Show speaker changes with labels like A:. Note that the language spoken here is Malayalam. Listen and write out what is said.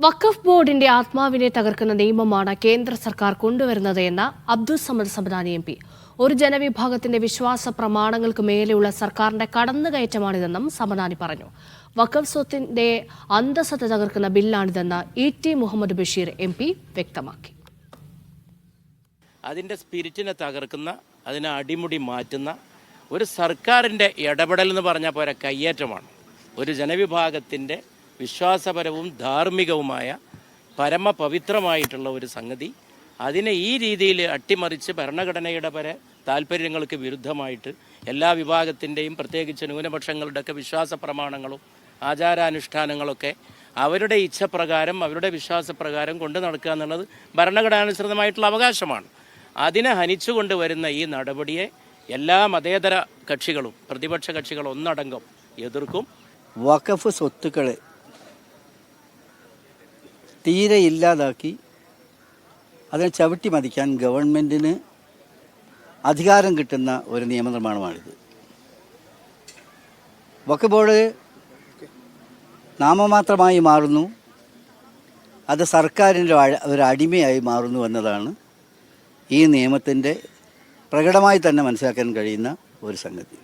A: വഖഫ് ബോർഡിന്റെ ആത്മാവിനെ തകർക്കുന്ന നിയമമാണ് കേന്ദ്ര സർക്കാർ കൊണ്ടുവരുന്നത് എന്ന് അബ്ദുൾ സമദ് സമദാനി എം പി. ഒരു ജനവിഭാഗത്തിന്റെ വിശ്വാസ പ്രമാണങ്ങൾക്ക് മേലെയുള്ള സർക്കാരിന്റെ കടന്നുകയറ്റമാണിതെന്നും സമദാനി പറഞ്ഞു. വഖഫ് സ്വത്തിന്റെ അന്തസ്സത്തെ തകർക്കുന്ന ബില്ലാണിതെന്ന് E T Muhammad Basheer M P വ്യക്തമാക്കി.
B: അതിന്റെ സ്പിരിറ്റിനെ തകർക്കുന്ന അതിനെ അടിമുടി മാറ്റുന്ന ഒരു സർക്കാരിന്റെ ഇടപെടൽ എന്ന് പറഞ്ഞാൽ പോരാ കയ്യേറ്റമാണ്. ഒരു ജനവിഭാഗത്തിന്റെ വിശ്വാസപരവും ധാർമ്മികവുമായ പരമപവിത്രമായിട്ടുള്ള ഒരു സംഗതി. അതിനെ ഈ രീതിയിൽ അട്ടിമറിച്ച് ഭരണഘടനയുടെ പര താല്പര്യങ്ങൾക്ക് വിരുദ്ധമായിട്ട് എല്ലാ വിഭാഗത്തിന്റെയും പ്രത്യേകിച്ച് ന്യൂനപക്ഷങ്ങളുടെയൊക്കെ വിശ്വാസ പ്രമാണങ്ങളും ആചാരാനുഷ്ഠാനങ്ങളൊക്കെ അവരുടെ ഇച്ഛപ്രകാരം അവരുടെ വിശ്വാസപ്രകാരം കൊണ്ടു നടക്കുക എന്നുള്ളത് ഭരണഘടനാനുസൃതമായിട്ടുള്ള അവകാശമാണ്. അതിനെ ഹനിച്ചുകൊണ്ട് വരുന്ന ഈ നടപടിയെ എല്ലാ മതേതര കക്ഷികളും പ്രതിപക്ഷ കക്ഷികളും ഒന്നടങ്കം എതിർക്കും.
C: വഖഫ് സ്വത്തുക്കൾ തീരെ ഇല്ലാതാക്കി അതിനെ ചവിട്ടി മതിക്കാൻ ഗവൺമെന്റിന് അധികാരം കിട്ടുന്ന ഒരു നിയമനിർമ്മാണമാണിത്. വഖഫ് ബോർഡ് നാമമാത്രമായി മാറുന്നു. അത് സർക്കാരിന്റെ ഒരു അടിമയായി മാറുന്നു എന്നതാണ് ഈ നിയമത്തിന്റെ പ്രകടമായി തന്നെ മനസ്സിലാക്കാൻ കഴിയുന്ന ഒരു സംഗതി.